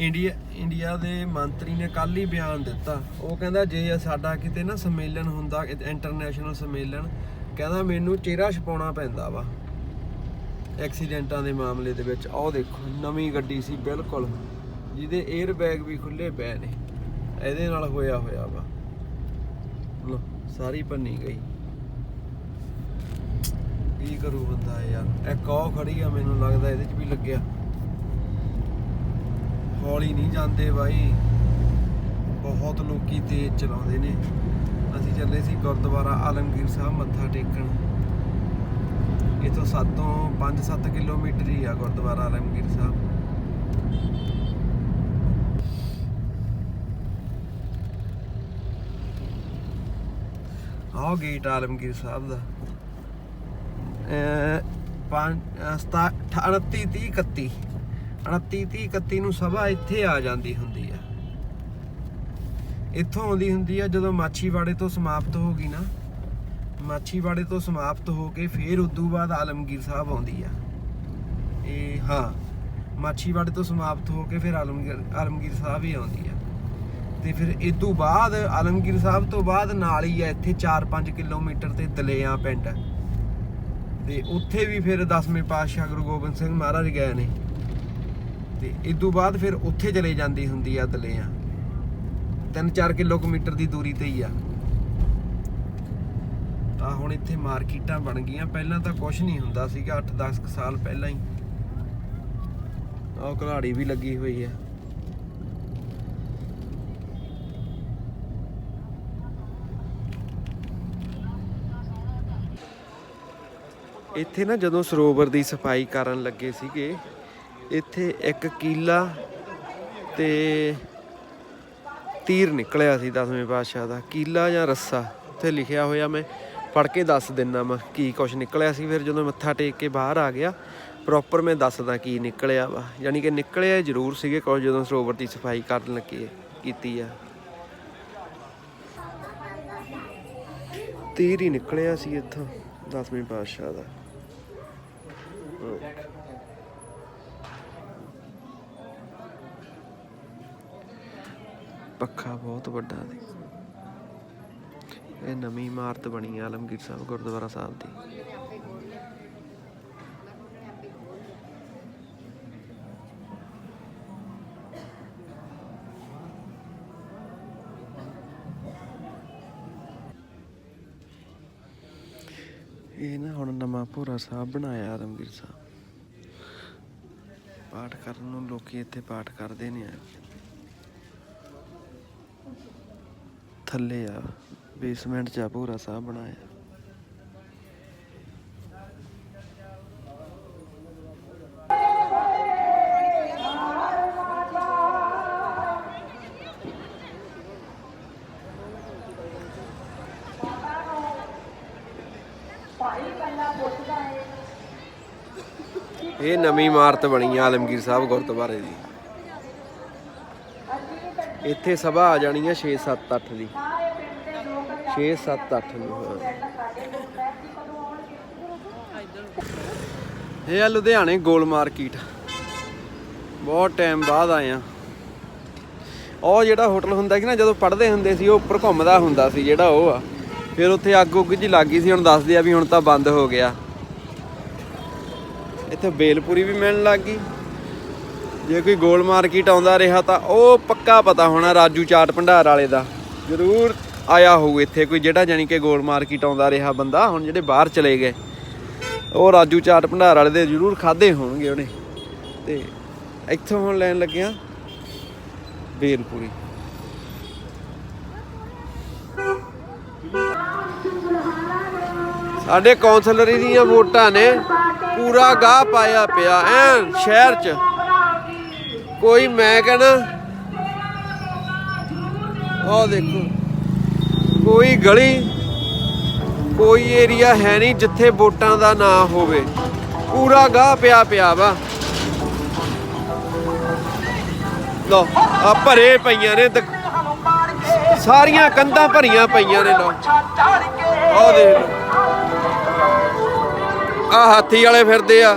India India ਦੇ ਮੰਤਰੀ ਨੇ ਕੱਲ ਹੀ ਬਿਆਨ ਦਿੱਤਾ। ਉਹ ਕਹਿੰਦਾ, ਜੇ ਸਾਡਾ ਕਿਤੇ ਨਾ ਸੰਮੇਲਨ ਹੁੰਦਾ ਇੰਟਰਨੈਸ਼ਨਲ ਸੰਮੇਲਨ, ਕਹਿੰਦਾ ਮੈਨੂੰ ਚਿਹਰਾ ਛਪਾਉਣਾ ਪੈਂਦਾ ਵਾ। ਐਕਸੀਡੈਂਟਾਂ ਦੇ ਮਾਮਲੇ ਦੇ ਵਿੱਚ। ਆਹ ਦੇਖੋ, ਨਵੀਂ ਗੱਡੀ ਸੀ, ਬਿਲਕੁਲ। ਜਿਹਦੇ 에ਅਰ ਬੈਗ ਵੀ ਖੁੱਲੇ ਪਏ ਨੇ। ਇਹਦੇ ਨਾਲ ਹੋਇਆ ਹੋਇਆ ਵਾ। ਲੋ ਸਾਰੀ ਭੰਨੀ ਗਈ। ਕੀ ਕਰੂ ਬੰਦਾ ਯਾਰ? ਇੱਕ ਉਹ ਖੜੀ ਆ, ਮੈਨੂੰ ਲੱਗਦਾ ਇਹਦੇ 'ਚ ਵੀ ਲੱਗਿਆ। ਹੌਲੀ ਨਹੀਂ ਜਾਂਦੇ ਬਾਈ। ਬਹੁਤ ਲੋਕੀ ਤੇਜ਼ ਚਲਾਉਂਦੇ ਨੇ। ਅਸੀਂ ਚੱਲੇ ਸੀ ਗੁਰਦੁਆਰਾ ਆਲਮਗੀਰ ਸਾਹਿਬ ਮੱਥਾ ਟੇਕਣ। ਇਥੋਂ 7 ਤੋਂ 5-7 ਕਿਲੋਮੀਟਰ ਹੀ ਆ ਗੁਰਦੁਆਰਾ ਆਲਮਗੀਰ ਸਾਹਿਬ। ਆਹ ਗੇਟ ਆਲਮਗੀਰ ਸਾਹਿਬ ਦਾ। ਅਹ ਪੰਜ ਸਤਾ- ਅਠਾ- 29 30 31 29 30 31 ਨੂੰ ਸਭਾ ਇੱਥੇ ਆ ਜਾਂਦੀ ਹੁੰਦੀ ਆ। ਇੱਥੋਂ ਆਉਂਦੀ ਹੁੰਦੀ ਆ ਜਦੋਂ ਮਾਛੀਵਾੜੇ ਤੋਂ ਸਮਾਪਤ ਹੋ ਗਈ ਨਾ। ਮਾਛੀਵਾੜੇ ਤੋਂ ਸਮਾਪਤ ਹੋ ਕੇ ਫੇਰ ਉਦੋਂ ਬਾਅਦ ਆਲਮਗੀਰ ਸਾਹਿਬ ਆਉਂਦੀ ਆ। ਇਹ ਹਾਂ, ਮਾਛੀਵਾੜੇ ਤੋਂ ਸਮਾਪਤ ਹੋ ਕੇ ਫਿਰ ਆਲਮਗੀਰ ਆਲਮਗੀਰ ਸਾਹਿਬ ਹੀ ਆਉਂਦੀ ਆ। ਤੇ ਫਿਰ ਇਦੋਂ ਬਾਅਦ ਆਲਮਗੀਰ ਸਾਹਿਬ ਤੋਂ ਬਾਅਦ ਨਾਲ ਹੀ ਆ ਇੱਥੇ 4-5 ਕਿਲੋਮੀਟਰ ਤੇ ਦਲੇਆ ਪਿੰਡ। ਤੇ ਉੱਥੇ ਵੀ ਫਿਰ 10ਵੇਂ ਪਾਤਸ਼ਾਹ ਗੁਰੂ ਗੋਬਿੰਦ ਸਿੰਘ ਮਹਾਰਾਜ ਗਏ ਨੇ। ਤੇ ਇਦੋਂ ਬਾਅਦ ਫਿਰ ਉੱਥੇ ਚਲੇ ਜਾਂਦੀ ਹੁੰਦੀ ਆ ਦਲੇਆ 3-4 ਕਿਲੋਮੀਟਰ ਦੀ ਦੂਰੀ ਤੇ ਹੀ ਆ। ਤਾਂ ਹੁਣ ਇੱਥੇ ਮਾਰਕੀਟਾਂ ਬਣ ਗਈਆਂ। ਪਹਿਲਾਂ ਤਾਂ ਕੁਝ ਨਹੀਂ ਹੁੰਦਾ ਸੀਗਾ 8-10 ਸਾਲ ਪਹਿਲਾਂ ਹੀ। ਆਹ ਘਲਾੜੀ ਵੀ ਲੱਗੀ ਹੋਈ ਆ। ਇੱਥੇ ਨਾ ਜਦੋਂ ਸਰੋਵਰ ਦੀ ਸਫ਼ਾਈ ਕਰਨ ਲੱਗੇ ਸੀਗੇ ਇੱਥੇ ਇੱਕ ਕੀਲਾ ਤੇ ਤੀਰ ਨਿਕਲਿਆ ਸੀ ਦਸਵੇਂ ਪਾਤਸ਼ਾਹ ਦਾ, ਕੀਲਾ ਜਾਂ ਰੱਸਾ, ਉੱਥੇ ਲਿਖਿਆ ਹੋਇਆ ਮੈਂ, ਪੜ੍ਹ ਕੇ ਦੱਸ ਦਿੰਨਾ ਮੈਂ ਕੀ ਕੁਝ ਨਿਕਲਿਆ ਸੀ, ਫਿਰ ਜਦੋਂ ਮੱਥਾ ਟੇਕ ਕੇ ਬਾਹਰ ਆ ਗਿਆ ਪ੍ਰੋਪਰ ਮੈਂ ਦੱਸਦਾ ਕੀ ਨਿਕਲਿਆ ਵਾ, ਯਾਨੀ ਕਿ ਨਿਕਲਿਆ ਜ਼ਰੂਰ ਸੀਗੇ ਕੁਝ ਜਦੋਂ ਸਰੋਵਰ ਦੀ ਸਫ਼ਾਈ ਕਰਨ ਲੱਗੇ, ਕੀਤੀ ਆ। ਤੀਰ ਹੀ ਨਿਕਲਿਆ ਸੀ ਇੱਥੋਂ ਦਸਵੇਂ ਪਾਤਸ਼ਾਹ ਦਾ। ਪੱਖਾ ਬਹੁਤ ਵੱਡਾ ਸੀ। ਇਹ ਨਵੀਂ ਇਮਾਰਤ ਬਣੀ ਆ ਆਲਮਗੀਰ ਸਾਹਿਬ ਗੁਰਦੁਆਰਾ ਸਾਹਿਬ ਦੀ। ਇਹ ਨਾ ਹੁਣ ਨਵਾਂ ਭੋਰਾ ਸਾਹਿਬ ਬਣਾਇਆ ਆਲਮਗੀਰ ਸਾਹਿਬ। ਪਾਠ ਕਰਨ ਨੂੰ ਲੋਕੀ ਇੱਥੇ ਪਾਠ ਕਰਦੇ ਨੇ ਆ। ਥੱਲੇ ਆ ਬੇਸਮੈਂਟ 'ਚ ਆ ਭੋਰਾ ਸਾਹਿਬ ਬਣਾਇਆ। ਇਹ ਨਵੀਂ ਇਮਾਰਤ ਬਣੀ ਆਲਮਗੀਰ ਸਾਹਿਬ ਗੁਰਦੁਆਰੇ ਦੀ। ਇੱਥੇ ਸਭਾ ਆ ਜਾਣੀ ਆ 6 7 8 ਦੀ। 6 7 8 ਨੂੰ, ਹਾਂ। ਇਹ ਆ ਲੁਧਿਆਣੇ ਗੋਲ ਮਾਰਕੀਟ। ਬਹੁਤ ਟਾਈਮ ਬਾਅਦ ਆਏ ਆ। ਉਹ ਜਿਹੜਾ ਹੋਟਲ ਹੁੰਦਾ ਸੀ ਨਾ, ਜਦੋਂ ਪੜ੍ਹਦੇ ਹੁੰਦੇ ਸੀ, ਉਹ ਉੱਪਰ ਘੁੰਮਦਾ ਹੁੰਦਾ ਸੀ, ਜਿਹੜਾ ਉਹ ਆ। ਫਿਰ ਉੱਥੇ ਅੱਗ ਉੱਗ ਜੀ ਗਈ ਸੀ, ਹੁਣ ਦੱਸਦੇ ਆ ਵੀ ਹੁਣ ਤਾਂ ਬੰਦ ਹੋ ਗਿਆ। ਇੱਥੇ ਬੇਲਪੂਰੀ ਵੀ ਮਿਲਣ ਲੱਗ ਗਈ। ਜੇ ਕੋਈ ਗੋਲ ਮਾਰਕੀਟ ਆਉਂਦਾ ਰਿਹਾ ਤਾਂ ਉਹ ਪੱਕਾ ਪਤਾ ਹੋਣਾ ਰਾਜੂ ਚਾਟ ਭੰਡਾਰ ਵਾਲੇ ਦਾ। ਜ਼ਰੂਰ ਆਇਆ ਹੋਊ ਇੱਥੇ ਕੋਈ ਜਿਹੜਾ ਜਾਨੀ ਕਿ ਗੋਲ ਮਾਰਕੀਟ ਆਉਂਦਾ ਰਿਹਾ ਬੰਦਾ, ਹੁਣ ਜਿਹੜੇ ਬਾਹਰ ਚਲੇ ਗਏ। ਉਹ ਰਾਜੂ ਚਾਟ ਭੰਡਾਰ ਵਾਲੇ ਦੇ ਜ਼ਰੂਰ ਖਾਦੇ ਹੋਣਗੇ ਉਹਨੇ। ਤੇ ਇੱਥੋਂ ਹੁਣ ਲੈਣ ਲੱਗਿਆ ਬੇਲਪੂਰੀ। ਸਾਡੇ ਕੌਂਸਲਰੀ ਦੀਆਂ ਵੋਟਾਂ ਨੇ ਪੂਰਾ ਗਾਹ ਪਾਇਆ ਪਿਆ ਐਨ ਸ਼ਹਿਰ 'ਚ। ਕੋਈ ਮੈਂ ਕਹਿੰਦਾ ਆਹ ਦੇਖੋ, ਕੋਈ ਗਲੀ, ਕੋਈ ਏਰੀਆ ਹੈ ਨਹੀਂ ਜਿੱਥੇ ਵੋਟਾਂ ਦਾ ਨਾ ਹੋਵੇ। ਪੂਰਾ ਗਾਹ ਪਿਆ ਪਿਆ ਵਾ। ਲੋ ਆ ਭਰੇ ਪਈਆਂ ਨੇ ਸਾਰੀਆਂ ਕੰਧਾਂ ਭਰੀਆਂ ਪਈਆਂ ਨੇ ਲੋ ਆਹ ਦੇਖ ਲਓ। ਆ ਹਾਥੀ ਵਾਲੇ ਫਿਰਦੇ ਆ।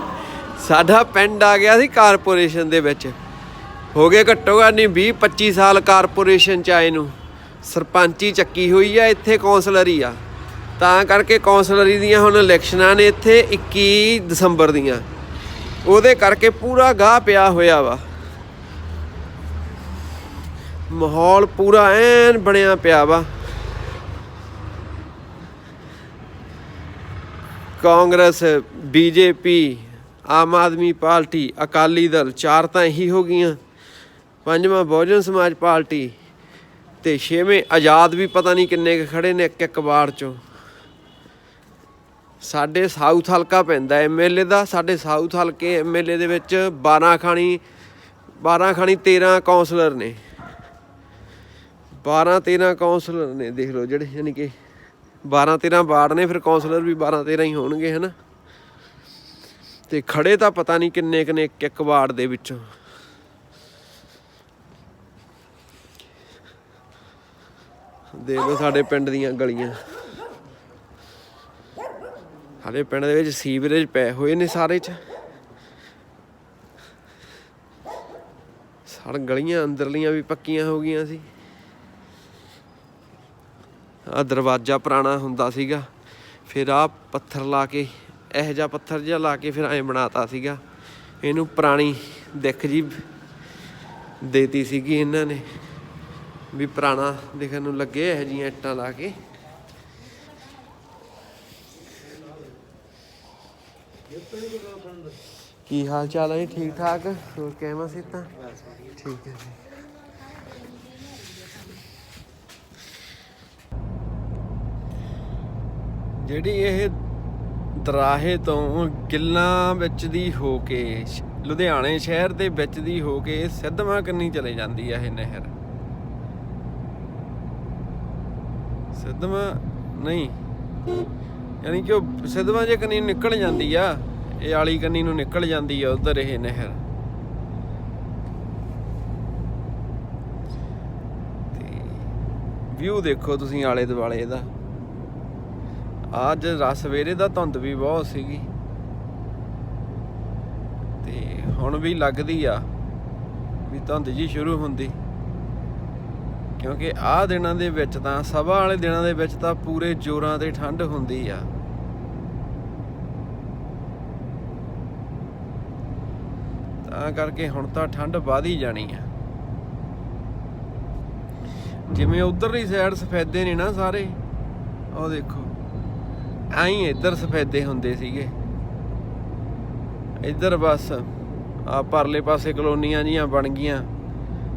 ਸਾਡਾ ਪਿੰਡ ਆ ਗਿਆ ਸੀ ਕਾਰਪੋਰੇਸ਼ਨ ਦੇ ਵਿੱਚ। ਹੋ ਗਏ ਘੱਟੋ ਘੱਟ ਨਹੀਂ 20 25 ਸਾਲ ਕਾਰਪੋਰੇਸ਼ਨ ਚ ਆਏ ਨੂੰ ਸਰਪੰਚੀ ਚੱਕੀ ਹੋਈ ਆ, ਇੱਥੇ ਕੌਂਸਲਰੀ ਆ। ਤਾਂ ਕਰਕੇ ਕੌਂਸਲਰੀ ਦੀਆਂ ਹੁਣ ਇਲੈਕਸ਼ਨਾਂ ਨੇ ਇੱਥੇ 21 ਦਸੰਬਰ ਦੀਆਂ। ਉਹਦੇ ਕਰਕੇ ਪੂਰਾ ਗਾਹ ਪਿਆ ਹੋਇਆ ਵਾ। ਮਾਹੌਲ ਪੂਰਾ ਐਨ ਬਣਿਆ ਪਿਆ ਵਾ। Congress, BJP Aam Aadmi party Akali Dal ਚਾਰ ਤਾਂ ਇਹੀ ਹੋ ਗਈਆਂ। ਪੰਜਵਾਂ ਬਹੁਜਨ ਸਮਾਜ ਪਾਰਟੀ ਤੇ ਛੇਵੇਂ ਆਜ਼ਾਦ ਵੀ ਪਤਾ ਨਹੀਂ ਕਿੰਨੇ ਕੁ ਖੜੇ ਨੇ ਇੱਕ ਇੱਕ ਵਾਰ ਚੋਂ। ਸਾਡੇ ਸਾਊਥ ਹਲਕਾ ਪੈਂਦਾ ਐਮਐਲਏ ਦਾ, ਸਾਡੇ ਸਾਊਥ ਹਲਕੇ ਐਮਐਲਏ ਦੇ ਵਿੱਚ 12 ਖਾਣੀ 12 ਖਾਣੀ 13 ਕਾਉਂਸਲਰ ਨੇ। 12 13 ਕਾਉਂਸਲਰ ਨੇ, ਦੇਖ ਲਓ ਜਿਹੜੇ ਯਾਨੀ ਕਿ 12 13 ਵਾਰਡ ਨੇ, ਫਿਰ ਕਾਉਂਸਲਰ ਵੀ 12 13 ਹੀ ਹੋਣਗੇ, ਹਨਾ? ਤੇ ਖੜੇ ਤਾਂ ਪਤਾ ਨਹੀਂ ਕਿੰਨੇ ਕਿੰਨੇ ਇੱਕ ਵਾਰਡ ਦੇ ਵਿੱਚੋਂ। ਦੇਖ ਲਓ ਸਾਡੇ ਪਿੰਡ ਦੀਆਂ ਗਲੀਆਂ। ਸਾਡੇ ਪਿੰਡ ਦੇ ਵਿੱਚ ਸੀਵਰੇਜ ਪਏ ਹੋਏ ਨੇ ਸਾਰੇ ਚ। ਸਾਰ ਗਲੀਆਂ ਅੰਦਰਲੀਆਂ ਵੀ ਪੱਕੀਆਂ ਹੋ ਗਈਆਂ ਸੀ। ਆ ਦਰਵਾਜ਼ਾ ਪੁਰਾਣਾ ਹੁੰਦਾ ਸੀਗਾ। ਫਿਰ ਆ ਪੱਥਰ ਲਾ ਕੇ ਇਹੋ ਜਿਹਾ ਪੱਥਰ ਜਿਹਾ ਲਾ ਕੇ ਫਿਰ ਐਂ ਬਣਾਤਾ ਸੀਗਾ। ਇਹਨੂੰ ਪੁਰਾਣੀ ਦਿੱਖ ਜੀ ਦੇਤੀ ਸੀਗੀ ਇਹਨਾਂ ਨੇ ਵੀ ਪੁਰਾਣਾ ਦਿਖਣ ਨੂੰ ਲੱਗੇ ਇਹੋ ਜਿਹੀਆਂ ਇੱਟਾਂ ਲਾ ਕੇ। ਕੀ ਹਾਲ ਚਾਲ ਹੈ ਜੀ? ਠੀਕ ਠਾਕ? ਹੋਰ ਕਿਵੇਂ ਸੀ ਤਾਂ ਠੀਕ ਹੈ ਜੀ। ਜਿਹੜੀ ਇਹ ਤਰਾਹੇ ਤੋਂ ਗਿੱਲਾਂ ਵਿੱਚ ਦੀ ਹੋ ਕੇ, ਲੁਧਿਆਣੇ ਸ਼ਹਿਰ ਦੇ ਵਿੱਚ ਦੀ ਹੋ ਕੇ ਸਿੱਧਵਾਂ ਕੰਨੀ ਚਲੇ ਜਾਂਦੀ ਆ ਇਹ ਨਹਿਰ। ਸਿੱਧਵਾਂ ਨਹੀਂ, ਯਾਨੀ ਕਿ ਉਹ ਸਿੱਧਵਾਂ ਜੇ ਕੰਨੀ ਨਿਕਲ ਜਾਂਦੀ ਆ, ਇਹ ਆਲੀ ਕੰਨੀ ਨੂੰ ਨਿਕਲ ਜਾਂਦੀ ਆ ਉਧਰ ਇਹ ਨਹਿਰ। ਤੇ ਵਿਊ ਦੇਖੋ ਤੁਸੀਂ ਆਲੇ ਦੁਆਲੇ ਇਹਦਾ ਅੱਜ ਰਾ ਸਵੇਰੇ ਦਾ ਧੁੰਦ ਵੀ ਬਹੁਤ ਸੀਗੀ। ਤੇ ਹੁਣ ਵੀ ਲੱਗਦੀ ਆ ਵੀ ਧੁੰਦ ਜੀ ਸ਼ੁਰੂ ਹੁੰਦੀ। ਕਿਉਂਕਿ ਆਹ ਦਿਨਾਂ ਦੇ ਵਿੱਚ ਤਾਂ, ਸਭਾ ਵਾਲੇ ਦਿਨਾਂ ਦੇ ਵਿੱਚ ਤਾਂ ਪੂਰੇ ਜੋਰਾਂ ਤੇ ਠੰਡ ਹੁੰਦੀ ਆ। ਤਾਂ ਕਰਕੇ ਹੁਣ ਤਾਂ ਠੰਡ ਵਧ ਹੀ ਜਾਣੀ ਆ। ਜਿਵੇਂ ਉਧਰਲੀ ਸਾਈਡ ਸਫੈਦੇ ਨੇ ਨਾ ਸਾਰੇ, ਉਹ ਦੇਖੋ। ਐਂ ਇੱਧਰ ਸਫੈਦੇ ਹੁੰਦੇ ਸੀਗੇ। ਇੱਧਰ ਬਸ ਆ ਪਰਲੇ ਪਾਸੇ ਕਲੋਨੀਆਂ ਜੀਆਂ ਬਣ ਗਈਆਂ।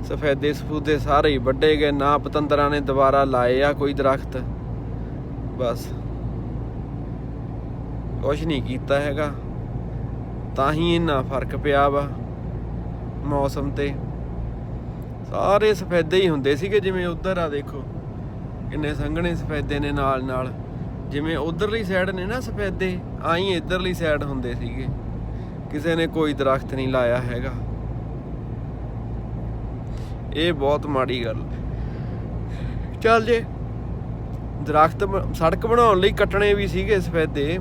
ਸਫੈਦੇ ਸਫੂਦੇ ਸਾਰੇ ਹੀ ਵੱਡੇ ਗਏ। ਨਾ ਪਤੰਦਰਾਂ ਨੇ ਦੁਬਾਰਾ ਲਾਏ ਆ ਕੋਈ ਦਰਖਤ। ਬਸ ਕੁਛ ਨਹੀਂ ਕੀਤਾ ਹੈਗਾ। ਤਾਂ ਹੀ ਇੰਨਾ ਫ਼ਰਕ ਪਿਆ ਵਾ ਮੌਸਮ ਤੇ। ਸਾਰੇ ਸਫੈਦੇ ਹੀ ਹੁੰਦੇ ਸੀਗੇ ਜਿਵੇਂ ਉਧਰ ਆ ਦੇਖੋ। ਕਿੰਨੇ ਸੰਘਣੇ ਸਫੈਦੇ ਨੇ ਨਾਲ ਨਾਲ ਜਿਵੇਂ ਉਧਰਲੀ ਸਾਈਡ ਨੇ ਨਾ ਸਫੈਦੇ, ਆਈ ਇਧਰਲੀ ਸਾਈਡ ਹੁੰਦੇ ਸੀਗੇ। ਕਿਸੇ ਨੇ ਕੋਈ ਦਰਖਤ ਨਹੀਂ ਲਾਇਆ ਹੈਗਾ। ਇਹ ਬਹੁਤ ਮਾੜੀ ਗੱਲ। ਚੱਲ ਜੇ ਦਰਖਤ ਬ- ਸੜਕ ਬਣਾਉਣ ਲਈ ਕੱਟਣੇ ਵੀ ਸੀਗੇ ਸਫੈਦੇ,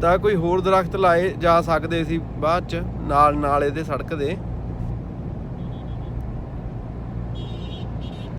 ਤਾਂ ਕੋਈ ਹੋਰ ਦਰਖਤ ਲਾਏ ਜਾ ਸਕਦੇ ਸੀ ਬਾਅਦ ਚ ਨਾਲ ਨਾਲ ਇਹਦੇ ਸੜਕ ਦੇ।